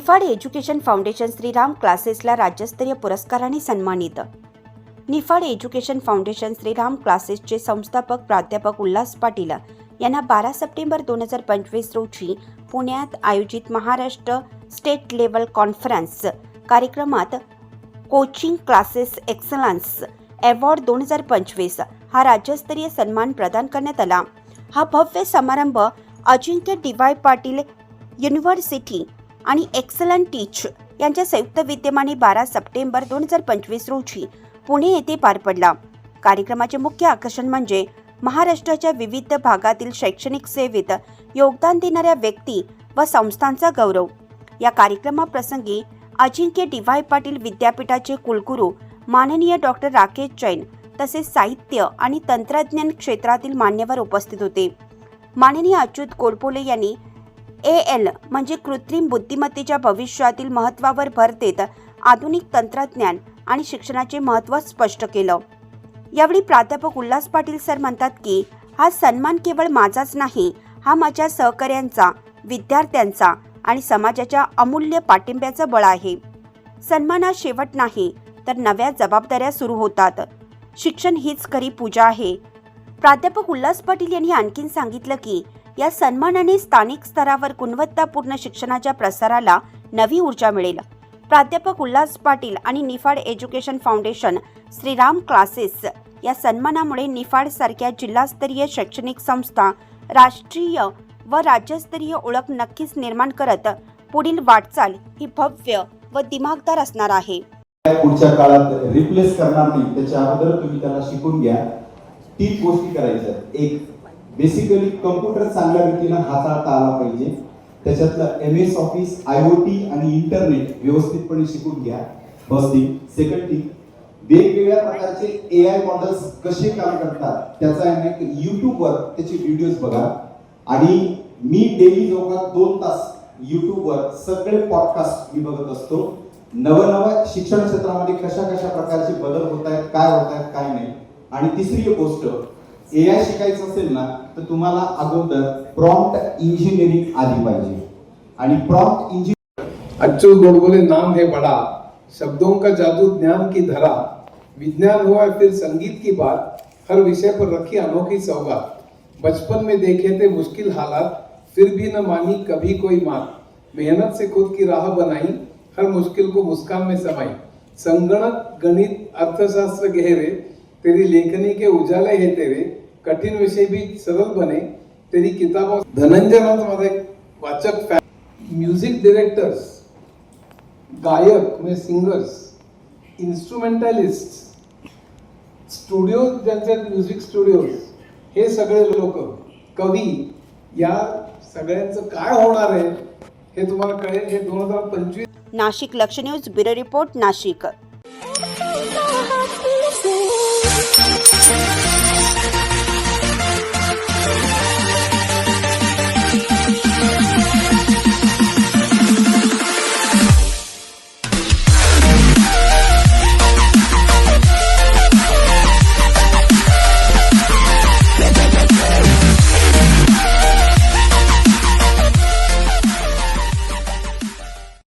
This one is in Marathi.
निफाड एज्युकेशन फाउंडेशन श्रीराम क्लासेसला राज्यस्तरीय पुरस्काराने सन्मानित. निफाड एज्युकेशन फाउंडेशन श्रीराम क्लासेसचे संस्थापक प्राध्यापक उल्हास पाटील यांना बारा सप्टेंबर दोन हजार पंचवीस रोजी पुण्यात आयोजित महाराष्ट्र स्टेट लेवल कॉन्फरन्स कार्यक्रमात कोचिंग क्लासेस एक्सलन्स अवॉर्ड दोन हजार पंचवीस हा राज्यस्तरीय सन्मान प्रदान करण्यात आला. हा भव्य समारंभ Ajinkya D Y Patil university आणि एक्सलंट टीच यांच्या संयुक्त विद्यमाने बारा सप्टेंबर दोन हजार पंचवीस रोजी पुणे येथे पार पडला. कार्यक्रमाचे मुख्य आकर्षण म्हणजे महाराष्ट्राच्या विविध भागातील शैक्षणिक सेवेत योगदान देणाऱ्या व्यक्ती व संस्थांचा गौरव. या कार्यक्रमाप्रसंगी अजिंक्य डी वाय पाटील विद्यापीठाचे कुलगुरू माननीय डॉक्टर राकेश जैन तसेच साहित्य आणि तंत्रज्ञान क्षेत्रातील मान्यवर उपस्थित होते. माननीय अच्युत कोडपोले यांनी ए एल म्हणजे कृत्रिम बुद्धिमत्तेच्या भविष्यातील महत्त्वावर भर देत आधुनिक तंत्रज्ञान आणि शिक्षणाचे महत्त्व स्पष्ट केलं. यावेळी प्राध्यापक उल्हास पाटील सर म्हणतात की हा सन्मान केवळ माझाच नाही हा माझ्या सहकाऱ्यांचा विद्यार्थ्यांचा आणि समाजाच्या अमूल्य पाठिंब्याचं बळ आहे. सन्मानात शेवट नाही तर नव्या जबाबदाऱ्या सुरू होतात. शिक्षण हीच खरी पूजा आहे. प्राध्यापक उल्हास पाटील यांनी आणखीन सांगितलं की या सन्मानाने स्थानिक स्तरावर गुणवत्तापूर्ण शिक्षणाच्या प्रसाराला नवी ऊर्जा मिळेल. प्राध्यापक उल्हास पाटील आणि Niphad education foundation Shriram classes या सन्मानामुळे निफाड सारख्या जिल्हास्तरीय शैक्षणिक संस्था राष्ट्रीय व राज्यस्तरीय ओळख नक्कीच निर्माण करत पुढील वाटचाल ही भव्य व दिमागदार असणार आहे. पुढच्या काळात रिप्लेस करणार नाही त्याच्या अगोदर तुम्ही त्याला शिकून घ्या. तीन गोष्टी करायच्या एक बेसिकली कम्प्युटर चांगल्या रीतीनं हाताळता आला पाहिजे. त्याच्यातलं M S Office I O T आणि इंटरनेट व्यवस्थितपणे शिकून घ्या. फर्स्ट थिंग सेकंड थिंग वेगवेगळ्या प्रकारचे ए आय मॉडेल्स कसे काम करतात त्याचा अनेक युट्यूबवर त्याचे व्हिडिओज बघा. आणि मी डेली जवळपास दोन तास युट्यूबवर सगळे पॉडकास्ट मी बघत असतो. नवनव्या शिक्षण क्षेत्रामध्ये कशा कशा प्रकारचे बदल होत आहेत काय होत आहेत काय नाही. आणि तिसरी गोष्ट ए आय शिकायचं असेल ना तर तुम्हाला अगोदर प्रॉम्प्ट इंजिनिअरिंग आली पाहिजे. आणि प्रॉम्प्ट इंजिनिअरिंग अच्छू गोडबोले नाम है बड़ा. शब्दों का जादू ज्ञान की धरा. विज्ञान हो, हुआ फिर संगीत की बात. हर विषय पर रखी अनोखी सौगात. बचपन में देखे थे मुश्किल हालात फिर भी न मानी कभी कोई मात. मेहनत से खुद की राह बनाई हर मुश्किल को मुस्कान में समाई. संगणक गणित अर्थशास्त्र गहरे. तेरी लेखनी के उजाले है तेरे. कठिन विषय भी सरल बने तेरी किताबों धनंजय नाथ माझा एक वाचक फॅन म्युझिक डिरेक्टर्स गायक म्हणजे सिंगर्स इन्स्ट्रुमेंटलिस्ट स्टुडिओ ज्यांचे म्युझिक स्टुडिओज हे सगळे लोक कवी या सगळ्यांचं काय होणार आहे हे तुम्हाला कळेल. हे दोन हजार पंचवीस नाशिक लक्ष news bureau report Nashik. Thank you.